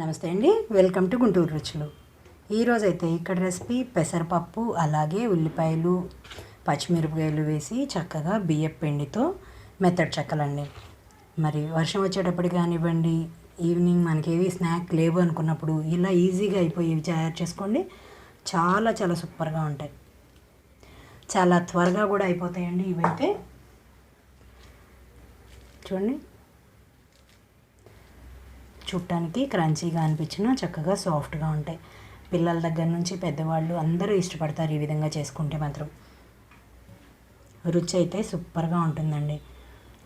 నమస్తే అండి. Welcome to Guntur రుచులు. ఈరోజైతే ఇక్కడ రెసిపీ పెసరపప్పు అలాగే ఉల్లిపాయలు పచ్చిమిరపకాయలు వేసి చక్కగా బియ్యం పిండితో మెత్తడి చెక్కలండి. మరి వర్షం వచ్చేటప్పుడు కానివ్వండి ఈవినింగ్ మనకి ఏవి స్నాక్ లేవు అనుకున్నప్పుడు ఇలా ఈజీగా అయిపోయి తయారు చేసుకోండి. చాలా చాలా సూపర్గా ఉంటాయి. చాలా త్వరగా కూడా అయిపోతాయండి ఇవైతే. చూడండి. చూడటానికి క్రంచీగా అనిపించినా చక్కగా సాఫ్ట్గా ఉంటాయి. పిల్లల దగ్గర నుంచి పెద్దవాళ్ళు అందరూ ఇష్టపడతారు ఈ విధంగా చేసుకుంటే మాత్రం. రుచి అయితే సూపర్గా ఉంటుందండి.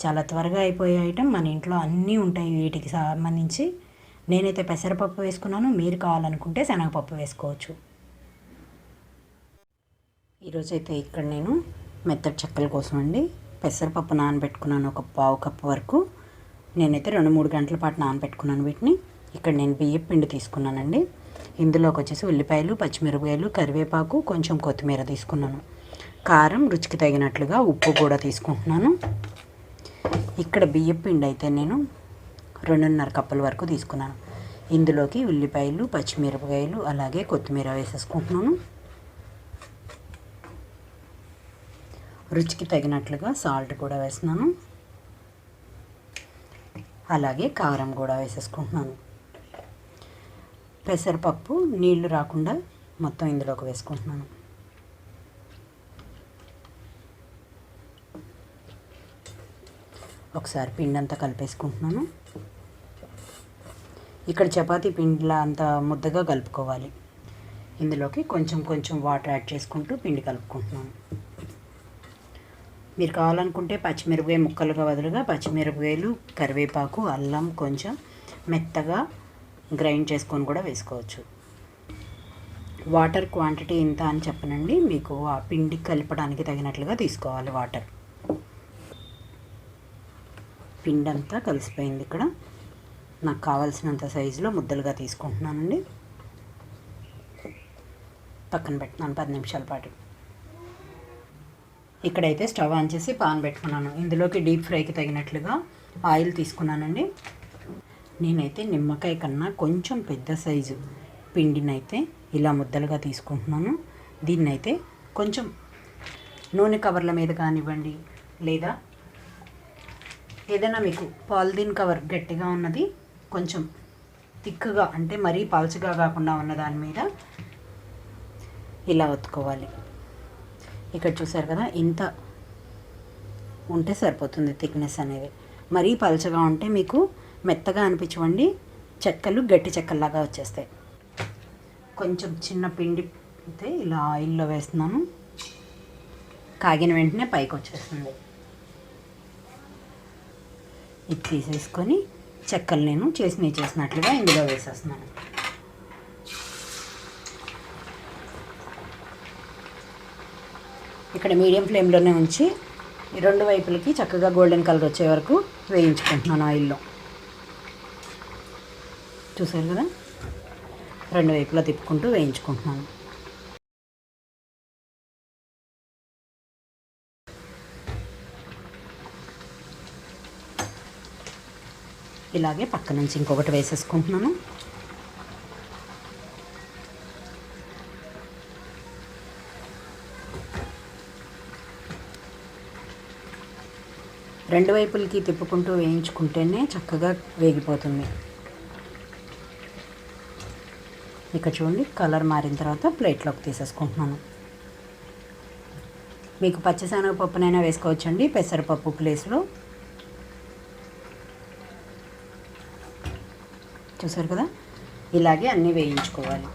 చాలా త్వరగా అయిపోయే ఐటమ్ మన ఇంట్లో అన్నీ ఉంటాయి వీటికి సంబంధించి. నేనైతే పెసరపప్పు వేసుకున్నాను మీరు కావాలనుకుంటే శనగపప్పు వేసుకోవచ్చు. ఈరోజు అయితే ఇక్కడ నేను మెత్తడి చెక్కల కోసం అండి. పెసరపప్పు నానబెట్టుకున్నాను ఒక పావు కప్పు వరకు. నేనైతే రెండు మూడు గంటల పాటు నానబెట్టుకున్నాను వీటిని. ఇక్కడ నేను బియ్యం పిండి తీసుకున్నానండి. ఇందులోకి వచ్చేసి ఉల్లిపాయలు పచ్చిమిరపకాయలు కరివేపాకు కొంచెం కొత్తిమీర తీసుకున్నాను. కారం రుచికి తగినట్లుగా ఉప్పు కూడా తీసుకుంటున్నాను. ఇక్కడ బియ్యం పిండి అయితే నేను రెండున్నర కప్పుల వరకు తీసుకున్నాను. ఇందులోకి ఉల్లిపాయలు పచ్చిమిరపకాయలు అలాగే కొత్తిమీర వేసేసుకుంటున్నాను. రుచికి తగినట్లుగా సాల్ట్ కూడా వేస్తున్నాను. అలాగే కారం కూడా వేసేసుకుంటున్నాను. పెసరపప్పు నీళ్ళు రాకుండా మొత్తం ఇందులోకి వేసుకుంటున్నాను. ఒకసారి పిండి అంతా కలిపేసుకుంటున్నాను. ఇక్కడ చపాతీ పిండిలా అంత ముద్దగా కలుపుకోవాలి. ఇందులోకి కొంచెం కొంచెం వాటర్ యాడ్ చేసుకుంటూ పిండి కలుపుకుంటున్నాను. మీరు కావాలనుకుంటే పచ్చిమిరపకాయ ముక్కలుగా బదులుగా పచ్చిమిరపకాయలు కరివేపాకు అల్లం కొంచెం మెత్తగా గ్రైండ్ చేసుకొని కూడా వేసుకోవచ్చు. వాటర్ క్వాంటిటీ ఇంత అని చెప్పనండి. మీకు ఆ పిండి కలపడానికి తగినట్లుగా తీసుకోవాలి వాటర్. పిండి అంతా కలిసిపోయింది ఇక్కడ. నాకు కావాల్సినంత సైజులో ముద్దలుగా తీసుకుంటున్నానండి. పక్కన పెట్టినాను పది నిమిషాల పాటు. ఇక్కడైతే స్టవ్ ఆన్ చేసి పాన్ పెట్టుకున్నాను. ఇందులోకి డీప్ ఫ్రైకి తగినట్లుగా ఆయిల్ తీసుకున్నానండి. నేనైతే నిమ్మకాయ కన్నా కొంచెం పెద్ద సైజు పిండినైతే ఇలా ముద్దలుగా తీసుకుంటున్నాను. దీన్నైతే కొంచెం నూనె కవర్ల మీద కానివ్వండి లేదా ఏదైనా మీకు పాలిథీన్ కవర్ గట్టిగా ఉన్నది కొంచెం తిక్కుగా అంటే మరీ పల్చగా కాకుండా ఉన్న దాని మీద ఇలా ఒత్తుకోవాలి. ఇక్కడ చూసారు కదా ఇంత ఉంటే సరిపోతుంది థిక్నెస్ అనేది. మరీ పలచగా ఉంటే మీకు మెత్తగా అనిపించవండి చెక్కలు గట్టి చెక్కల్లాగా వచ్చేస్తాయి. కొంచెం చిన్న పిండి అయితే ఇలా ఆయిల్లో వేస్తున్నాను. కాగిన వెంటనే పైకి వచ్చేస్తుంది. ఇది తీసేసుకొని చెక్కలు నేను చేసినవి చేసినట్లుగా ఇందులో వేసేస్తున్నాను. ఇక్కడ మీడియం ఫ్లేమ్లోనే ఉంచి ఈ రెండు వైపులకి చక్కగా గోల్డెన్ కలర్ వచ్చే వరకు వేయించుకుంటున్నాను ఆయిల్లో. చూసారు కదా? రెండు వైపులా తిప్పుకుంటూ వేయించుకుంటున్నాను. ఇలాగే పక్క నుంచి ఇంకొకటి వేసేసుకుంటున్నాను. రెండు వైపులకి తిప్పుకుంటూ వేయించుకుంటేనే చక్కగా వేగిపోతుంది. ఇక్కడ చూడండి కలర్ మారిన తర్వాత ప్లేట్లోకి తీసేసుకుంటున్నాను. మీకు పచ్చిశనగపప్పునైనా వేసుకోవచ్చండి పెసరపప్పు ప్లేస్లో. చూసారు కదా? ఇలాగే అన్నీ వేయించుకోవాలి.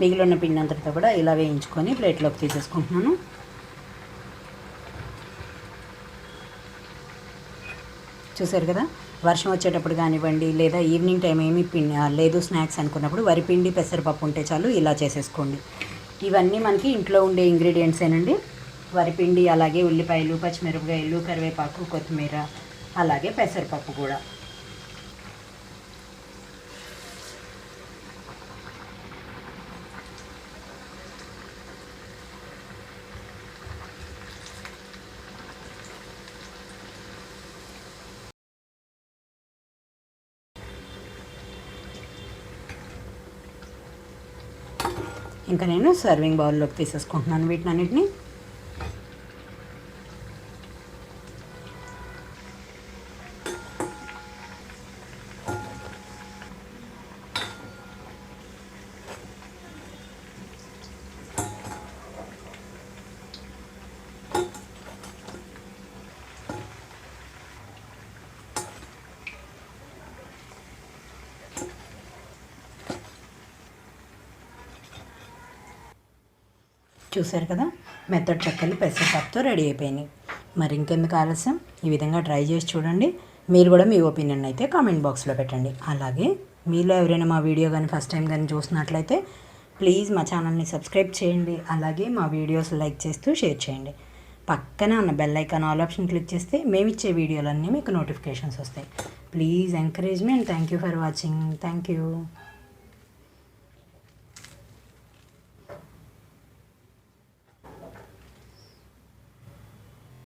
మిగిలిన పిండి అంతటితో కూడా ఇలా వేయించుకొని ప్లేట్లోకి తీసేసుకుంటున్నాను. చూసారు కదా? వర్షం వచ్చేటప్పుడు కానివ్వండి లేదా ఈవినింగ్ టైం ఏమి పిండి లేదు స్నాక్స్ అనుకున్నప్పుడు వరిపిండి పెసరపప్పు ఉంటే చాలు ఇలా చేసేసుకోండి. ఇవన్నీ మనకి ఇంట్లో ఉండే ఇంగ్రీడియంట్సేనండి వరిపిండి అలాగే ఉల్లిపాయలు పచ్చిమిరపకాయలు కరివేపాకు కొత్తిమీర అలాగే పెసరపప్పు కూడా. ఇంకా నేను సర్వింగ్ బౌల్లోకి తీసేసుకుంటున్నాను వీటిని చూశారు కదా? మెత్తడి చెక్కలు పెసరపప్పుతో రెడీ అయిపోయినాయి. మరి ఇంకెందుకు ఆలస్యం? ఈ విధంగా ట్రై చేసి చూడండి. మీరు కూడా మీ ఒపీనియన్ అయితే కామెంట్ బాక్స్లో పెట్టండి. అలాగే మీలో ఎవరైనా మా వీడియో కానీ ఫస్ట్ టైం కానీ చూసినట్లయితే ప్లీజ్ మా ఛానల్ని సబ్స్క్రైబ్ చేయండి. అలాగే మా వీడియోస్ లైక్ చేస్తూ షేర్ చేయండి. పక్కన ఉన్న bell icon all option click చేస్తే మేము ఇచ్చే వీడియోలన్నీ మీకు నోటిఫికేషన్స్ వస్తాయి. Please encourage me and thank you for watching. Thank you.